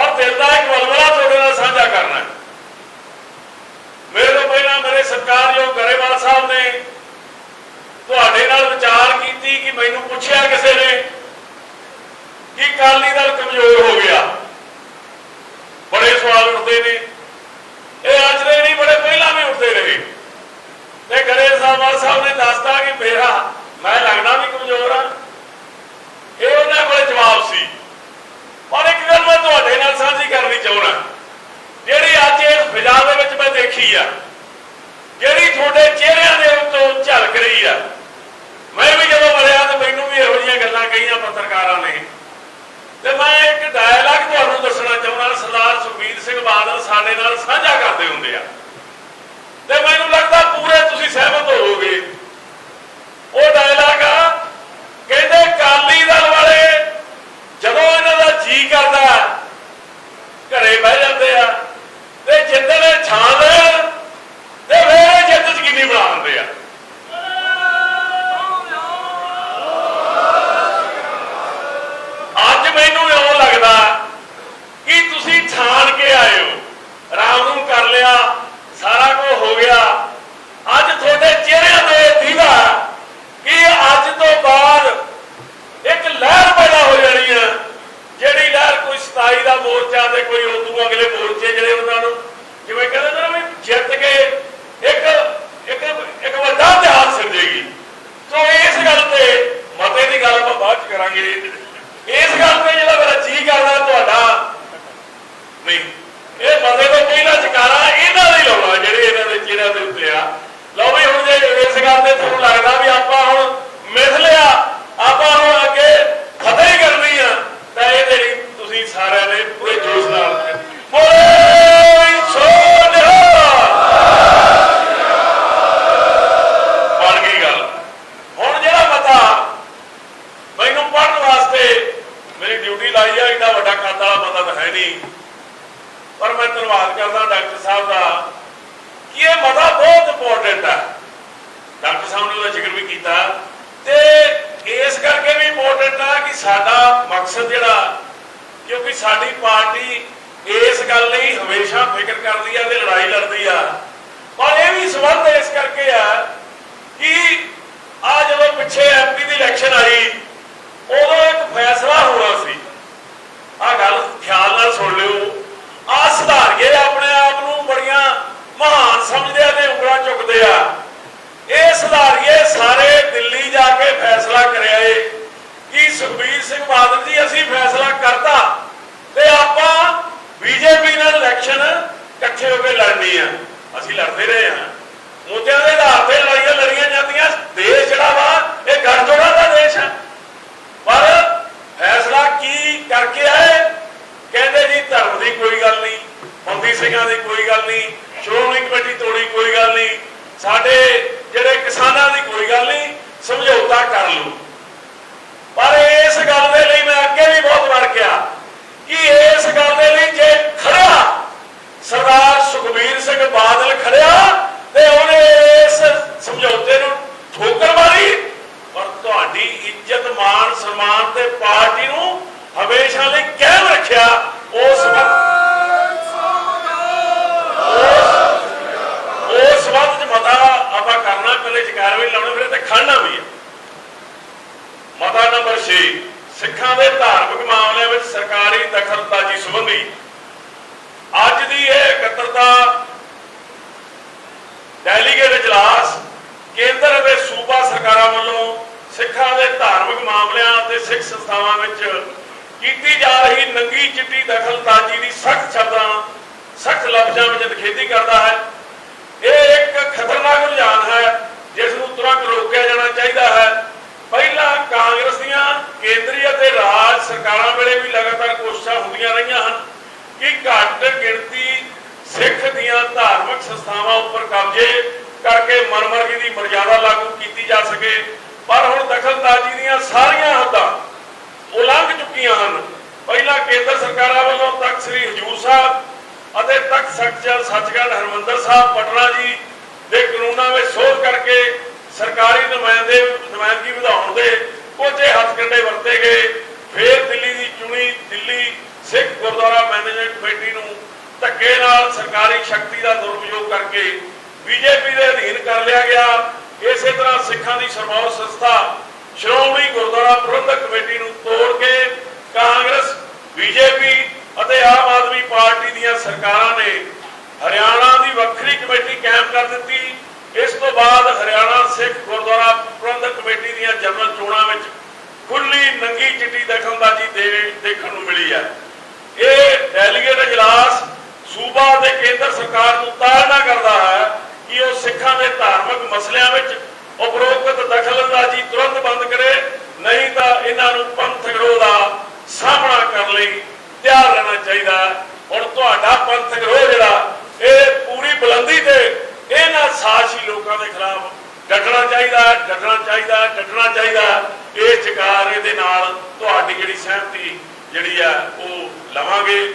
ਪਰ ਦਿਲ ਦਾ ਇੱਕ ਵਲਵਲਾ ਤੁਹਾਡੇ ਨਾਲ ਸਾਂਝਾ ਕਰਨਾ ਮੇਰੇ ਤੋਂ ਪਹਿਲਾਂ ਮੇਰੇ ਸਤਿਕਾਰਯੋਗ ਗਰੇਵਾਲ ਸਾਹਿਬ ਨੇ ਤੁਹਾਡੇ ਨਾਲ ਵਿਚਾਰ ਕੀਤੀ ਕਿ ਮੈਨੂੰ ਪੁੱਛਿਆ ਕਿਸੇ ਨੇ ਕਿ ਅਕਾਲੀ ਦਲ ਕਮਜ਼ੋਰ ਹੋ ਗਿਆ ਬੜੇ ਸਵਾਲ ਉੱਠਦੇ ਨੇ ਇਹ ਅੱਜ ਦੇ ਨਹੀਂ ਬੜੇ ਪਹਿਲਾਂ ਵੀ ਉੱਠਦੇ ਰਹੇ ਤੇ ਗਰੇ ਸਾਹਿਬ ਸਾਹਿਬ ਨੇ ਦੱਸਤਾ ਕਿ ਮੇਰਾ ਮੈਂ ਲੱਗਦਾ ਵੀ ਕਮਜ਼ੋਰ ਆ ਇਹ ਉਹਨਾਂ ਕੋਲ ਜਵਾਬ ਸੀ ਪਰ ਇੱਕ ਗੱਲ ਮੈਂ ਤੁਹਾਡੇ ਨਾਲ ਸਾਂਝੀ ਕਰਨੀ ਚਾਹੁੰਦਾ ਜਿਹੜੀ ਅੱਜ ਇਸ ਫਿਜ਼ਾ ਦੇ ਵਿੱਚ ਮੈਂ ਦੇਖੀ ਆ ਜਿਹੜੀ ਤੁਹਾਡੇ ਚਿਹਰਿਆਂ ਦੇ ਉੱਤੋਂ ਝਲਕ ਰਹੀ ਆ ਮੈਂ ਵੀ ਜਦੋਂ ਵੜਿਆ ਤੇ ਮੈਨੂੰ ਵੀ ਇਹੋ ਜਿਹੀਆਂ ਗੱਲਾਂ ਕਹੀਆਂ ਪੱਤਰਕਾਰਾਂ ਨੇ ਤੇ ਮੈਂ ਇੱਕ ਡਾਇਲੌਗ ਤੁਹਾਨੂੰ ਦੱਸਣਾ ਚਾਹੁੰਦਾ ਸਰਦਾਰ ਸੁਖਬੀਰ ਸਿੰਘ ਬਾਦਲ ਸਾਡੇ ਨਾਲ ਸਾਂਝਾ ਕਰਦੇ ਹੁੰਦੇ ਆ ਤੇ ਮੈਨੂੰ ਲੱਗਦਾ ਪੂਰੇ ਤੁਸੀਂ ਸਹਿਮਤ ਹੋਵੋਗੇ ਉਹ ਡਾਇਲੌਗ ਆ ਕਹਿੰਦੇ ਕਾਲੀ ਦਲ ਵਾਲੇ ਜਦੋਂ ਇਹਨਾਂ ਦਾ ਜੀ ਕਰਦਾ ਘਰੇ ਬਹਿ ਜਾਂਦੇ ਆ ਤੇ ਜਿੱਦਣ ਇਹ ਛਾਂ ਦੇਣ ਤੇ ਫੇਰ ਜਿੱਤ ਯਕੀਨੀ ਬਣਾ ਦਿੰਦੇ ਆ ਅੱਜ ਮੈਨੂੰ ਇਉਂ ਲੱਗਦਾ ਕਿ ਤੁਸੀਂ ਛਾਣ ਕੇ ਆਏ ਹੋ ਰਾਮ ਨੂੰ ਕਰ ਲਿਆ ਸਾਰਾ ਕੁਝ ਹੋ ਗਿਆ ਅੱਜ ਤੁਹਾਡੇ ਚਿਹਰਿਆਂ ਤੇ ਦੀਦਾ ਕਿ ਅੱਜ ਤੋਂ ਬਾਅਦ ਇੱਕ ਲਹਿਰ ਪੈਦਾ ਹੋ ਜਾਣੀ ਹੈ ਜਿਹੜੀ ਲਹਿਰ ਕੋਈ 27 ਦਾ ਮੋਰਚਾ ਤੇ ਕੋਈ ਉਦੋਂ ਅਗਲੇ ਮੋਰਚੇ ਜਿਹੜੇ ਉਹਨਾਂ ਨੂੰ, ਜਿਵੇਂ ਕਹਿੰਦੇ ਨਾ ਵੀ ਜਿੱਤ ਕੇ ਇੱਕ ਇੱਕ ਇੱਕ ਵੱਡਾ ਇਤਿਹਾਸ ਸਿਰਜੇਗੀ ਸੋ ਇਸ ਗੱਲ ਤੇ ਮਤੇ ਦੀ ਗੱਲ ਆਪਾਂ ਬਾਅਦ ਚ ਕਰਾਂਗੇ। ਇਸ ਗੱਲ ਤੇ ਜਿਹੜਾ ਮੇਰਾ ਜੀ ਕਰਦਾ ਤੁਹਾਡਾ ਨਹੀਂ ਇਹ ਮਤੇ ਤੋਂ ਪਹਿਲਾਂ ਜਕਾਰਾ ਇਹਨਾਂ ਦਾ ਹੀ ਲਾਉਣਾ ਜਿਹੜੇ ਇਹਨਾਂ ਦੇ ਚਿਹਰਿਆਂ ਦੇ ਉੱਤੇ ਆ ਲਓ ਵੀ ਹੁਣ ਜੇ ਇਸ ਗੱਲ ਤੇ ਤੁਹਾਨੂੰ ਲੱਗਦਾ ਵੀ ਆਪਾਂ ਹੁਣ ਮਿਥ ਲਿਆ ਆਪਾਂ ਹੁਣ ਅੱਗੇ ਫਤਿਹ ਹੀ ਕਰਨੀ ਆ ਤਾਂ ਇਹਦੇ ਲਈ ਤੁਸੀਂ ਸਾਰਿਆਂ ਨੇ ਪੂਰੇ ਜੋਸ਼ ਨਾਲ ਬੋਲੇ ਸੋਨਿਹਾ ਬਣ ਗਈ ਗੱਲ ਹੁਣ ਜਿਹੜਾ ਮਤਾ ਮੈਨੂੰ ਪੜਨ ਵਾਸਤੇ ਮੇਰੀ ਡਿਊਟੀ ਲਾਈ ਆ ਇੰਨਾ ਵੱਡਾ ਖਾਤਾ ਵਾਲਾ ਪਤਾ ਪਰ ਮੈਂ ਧੰਨਵਾਦ ਕਰਦਾ ਡਾਕਟਰ ਸਾਹਿਬ ਦਾ ਕਿ ਇਹ ਮਤਾ ਬਹੁਤ ਇੰਪੋਰਟੈਂਟ ਹੈ ਡਾਕਟਰ ਸਾਹਿਬ ਨੇ ਉਹਦਾ ਜ਼ਿਕਰ ਵੀ ਕੀਤਾ ਤੇ ਇਸ ਕਰਕੇ ਵੀ ਇੰਪੋਰਟੈਂਟ ਹੈ ਕਿ ਸਾਡਾ ਮਕਸਦ ਜਿਹੜਾ, ਕਿਉਂਕਿ ਸਾਡੀ ਪਾਰਟੀ ਇਸ ਗੱਲ ਲਈ ਹਮੇਸ਼ਾ ਫਿਕਰ ਕਰਦੀ ਆ ਤੇ ਲੜਾਈ ਲੜਦੀ ਆ। ਪਰ ਇਹ ਵੀ ਸਬੰਧ ਇਸ ਕਰਕੇ ਆ ਕਿ ਆ ਜਦੋਂ ਪਿੱਛੇ ਐਮਪੀ ਦੀ ਇਲੈਕਸ਼ਨ ਆਈ ਉਦੋਂ ਇੱਕ ਫੈਸਲਾ ਹੋਣਾ ਸੀ ਆ ਗੱਲ ਖਿਆਲ ਨਾਲ ਸੁਣ ਲਿਓ ਆ ਸੁਧਾਰੀਏ ਆਪਣੇ ਆਪ ਨੂੰ ਬੜੀਆਂ ਮਹਾਨ ਸਮਝਦੇ ਆ ਤੇ ਉਂਗਲਾਂ ਚੁੱਕਦੇ ਆ ਇਹ ਸੁਧਾਰੀਏ ਸਾਰੇ ਦਿੱਲੀ ਜਾ ਕੇ ਫੈਸਲਾ ਕਰਿਆ ਏ ਕਿ ਸੁਖਬੀਰ ਸਿੰਘ ਬਾਦਲ ਜੀ ਅਸੀਂ ਫੈਸਲਾ ਕਰਤਾ ਤੇ ਆਪਾਂ ਬੀਜੇਪੀ ਨਾਲ ਇਲੈਕਸ਼ਨ ਇਕੱਠੇ ਹੋ ਕੇ ਲੜਨੀ ਆ। ਅਸੀਂ ਲੜਦੇ ਰਹੇ ਹਾਂ। ਮੁੱਦਿਆਂ ਦੇ ਆਧਾਰ ਤੇ ਲੜਾਈਆਂ ਲੜੀਆਂ ਜਾਂਦੀਆਂ। ਦੇਸ਼ ਜਿਹੜਾ ਵਾ, ਇਹ ਗੱਠਜੋੜਾਂ ਦਾ ਦੇਸ਼ ਹੈ ਪਰ ਫੈਸਲਾ ਕੀ ਕਰਕੇ ਆਏ? ਕਹਿੰਦੇ ਜੀ, ਧਰਮ ਦੀ ਕੋਈ ਗੱਲ ਨਹੀਂ ਬੰਦੀ ਸਿੰਘਾਂ ਦੀ ਕੋਈ ਗੱਲ ਨਹੀਂ, ਸ਼੍ਰੋਮਣੀ ਕਮੇਟੀ ਤੋੜੀ ਕੋਈ ਗੱਲ ਨਹੀਂ, ਸਾਡੇ ਜਿਹੜੇ ਕਿਸਾਨਾਂ ਦੀ ਕੋਈ ਗੱਲ ਨਹੀਂ, ਸਮਝੌਤਾ ਕਰ ਲਓ ਪਰ ਇਸ ਗੱਲ ਦੇ ਲਈ ਮੈਂ ਅੱਗੇ ਵੀ ਬਹੁਤ ਵਾਰ ਕਿਹਾ ਕਿ ਇਸ ਗੱਲ ਦੇ ਲਈ ਜੇ ਖੜਿਆ ਸਰਦਾਰ ਸੁਖਬੀਰ ਸਿੰਘ ਬਾਦਲ ਖੜਿਆ ਤੇ ਉਹਨੇ ਇਸ ਸਮਝੌਤੇ ਨੂੰ ਠੋਕਰ ਮਾਰੀ ਪਰ ਤੁਹਾਡੀ ਇੱਜ਼ਤ ਮਾਨ ਸਨਮਾਨ ਤੇ ਪਾਰਟੀ ਨੂੰ ਹਮੇਸ਼ਾ ਲਈ ਕਾਇਮ ਰੱਖਿਆ ਉਸ ਵਕਤ ਉਸ ਵਕਤ ਚ ਮਤਾ ਆਪਾਂ ਕਰਨਾ ਪਹਿਲੇ ਜਕਾਰ ਵੀ ਲਾਉਣਾ ਫਿਰ ਤੇ ਖੜਨਾ ਵੀ ਹੈ ਮਤਾ ਨੰਬਰ 6 ਸਿੱਖਾਂ ਦੇ ਧਾਰਮਿਕ ਮਾਮਲਿਆਂ ਵਿੱਚ ਸਰਕਾਰੀ ਦਖਲਅੰਦਾਜ਼ੀ ਸੰਬੰਧੀ ਅੱਜ ਦੀ ਇਹ ਇਕੱਤਰਤਾ ਡੈਲੀਗੇਟ ਇਜਲਾਸ ਕੇਂਦਰ ਅਤੇ ਸੂਬਾ ਸਰਕਾਰਾਂ ਵੱਲੋਂ ਸਿੱਖਾਂ ਦੇ ਧਾਰਮਿਕ ਮਾਮਲਿਆਂ ਅਤੇ ਸਿੱਖ ਸੰਸਥਾਵਾਂ ਵਿੱਚ ਕੀਤੀ ਜਾ ਰਹੀ ਨੰਗੀ ਚਿੱਟੀ ਦਖਲਅੰਦਾਜ਼ੀ ਦੀ ਸਖਤ ਸ਼ਬਦਾਂ ਸਖਤ ਲਫ਼ਜ਼ਾਂ ਵਿੱਚ ਨਿਖੇਧੀ ਕਰਦਾ ਹੈ ਇਹ ਇੱਕ ਖਤਰਨਾਕ ਰੁਝਾਨ ਹੈ ਜਿਸ ਨੂੰ ਤੁਰੰਤ ਰੋਕਿਆ ਜਾਣਾ ਚਾਹੀਦਾ ਹੈ ਪਹਿਲਾਂ ਕਾਂਗਰਸ ਦੀਆਂ ਕੇਂਦਰੀ ਅਤੇ ਰਾਜ ਸਰਕਾਰਾਂ ਵੇਲੇ ਵੀ ਲਗਾਤਾਰ ਕੋਸ਼ਿਸ਼ਾਂ ਹੁੰਦੀਆਂ ਰਹੀਆਂ ਹਨ ਕਿ ਘੱਟ ਗਿਣਤੀ ਸਿੱਖ ਦੀਆਂ ਧਾਰਮਿਕ ਸੰਸਥਾਵਾਂ ਉੱਪਰ ਕਬਜ਼ੇ ਕਰਕੇ ਮਨਮਰਜ਼ੀ ਦੀ ਮਰਜ਼ਾਦਾ ਲਾਗੂ ਕੀਤੀ ਜਾ ਸਕੇ। ਪਰ ਹੁਣ ਦਖਲਅੰਦਾਜ਼ੀ ਦੀਆਂ ਸਾਰੀਆਂ ਹੱਦਾਂ ਉਲੰਘ ਚੁੱਕੀਆਂ ਹਨ। ਪਹਿਲਾਂ ਕੇਂਦਰ ਸਰਕਾਰਾਂ ਵੱਲੋਂ ਤਖਤ ਸ੍ਰੀ ਹਜੂਰ ਸਾਹਿਬ ਅਤੇ ਤਖਤ ਸੱਚਖੰਡ ਸੱਚਖੰਡ ਹਰਮੰਦਰ ਸਾਹਿਬ, ਪਟਨਾ ਜੀ ਦੇ ਕਾਨੂੰਨਾਂ ਵਿੱਚ ਸੋਧ ਕਰਕੇ ਸਰਕਾਰੀ ਨੁਮਾਇੰਦੇ ਨੁਮਾਇੰਦਗੀ ਵਧਾਉਣ ਦੇ ਕੁਝ ਹੱਥਕੰਡੇ ਵਰਤੇ ਗਏ। ਫਿਰ ਦਿੱਲੀ ਦੀ ਚੁਣੀ ਦਿੱਲੀ ਸਿੱਖ ਗੁਰਦੁਆਰਾ ਮੈਨੇਜਮੈਂਟ ਕਮੇਟੀ ਨੂੰ ਧੱਕੇ ਨਾਲ ਸਰਕਾਰੀ ਸ਼ਕਤੀ ਦਾ ਦੁਰਉਪਯੋਗ ਕਰਕੇ ਬੀਜੇਪੀ ਦੇ ਅਧੀਨ ਕਰ ਲਿਆ ਗਿਆ। ਇਸੇ ਤਰ੍ਹਾਂ ਸਿੱਖਾਂ ਦੀ ਸਰਮੌਰ ਸੰਸਥਾ ਸ਼੍ਰੋਮਣੀ ਗੁਰਦੁਆਰਾ ਪ੍ਰਬੰਧਕ ਕਮੇਟੀ ਨੂੰ ਤੋੜ ਕੇ ਕਾਂਗਰਸ, ਬੀਜੇਪੀ ਅਤੇ ਆਮ ਆਦਮੀ ਪਾਰਟੀ ਦੀਆਂ ਸਰਕਾਰਾਂ ਨੇ ਹਰਿਆਣਾ ਦੀ ਵੱਖਰੀ ਕਮੇਟੀ ਕਾਇਮ ਕਰ ਦਿੱਤੀ। ਇਸ ਤੋਂ ਬਾਅਦ ਹਰਿਆਣਾ ਸਿੱਖ ਗੁਰਦੁਆਰਾ ਪ੍ਰਬੰਧਕ ਕਮੇਟੀ ਦੀਆਂ ਜਨਰਲ ਚੋਣਾਂ ਵਿੱਚ ਖੁੱਲੀ ਨੰਗੀ ਚਿੱਟੀ ਦਖਲਅੰਦਾਜ਼ੀ ਦੇ ਦੇਖਣ ਨੂੰ ਮਿਲੀ ਹੈ। ਸੂਬਾ ਤੇ ਕੇਂਦਰ ਸਰਕਾਰ ਨੂੰ ਤਾੜਨਾ ਕਰਦਾ ਹੈ ਕਿ ਉਹ ਸਿੱਖਾਂ ਦੇ ਧਾਰਮਿਕ ਮਸਲਿਆਂ ਵਿੱਚ ਉਪਰੋਕਤ ਦਖਲਅੰਦਾਜ਼ੀ ਤੁਰੰਤ ਬੰਦ ਕਰੇ, ਨਹੀਂ ਤਾਂ ਇਹਨਾਂ ਨੂੰ ਪੰਥ ਵਿਰੋਧ ਦਾ ਸਾਹਮਣਾ ਕਰਨ ਲਈ ਤਿਆਰ ਰਹਿਣਾ ਚਾਹੀਦਾ ਹੁਣ ਤੁਹਾਡਾ ਪੰਥ ਵਿਰੋਧ ਜਿਹੜਾ, ਇਹ ਪੂਰੀ ਬੁਲੰਦੀ ਤੇ ਇਹਨਾਂ ਸਾਸ਼ੀ ਲੋਕਾਂ ਦੇ ਖਿਲਾਫ ਡਟਣਾ ਚਾਹੀਦਾ ਡਟਣਾ ਚਾਹੀਦਾ ਡਟਣਾ ਚਾਹੀਦਾ ਇਹ ਚਕਾਰ ਇਹਦੇ ਨਾਲ ਤੁਹਾਡੀ ਜਿਹੜੀ ਸਹਿਮਤੀ ਜਿਹੜੀ ਹੈ, ਉਹ ਲਵਾਂਗੇ।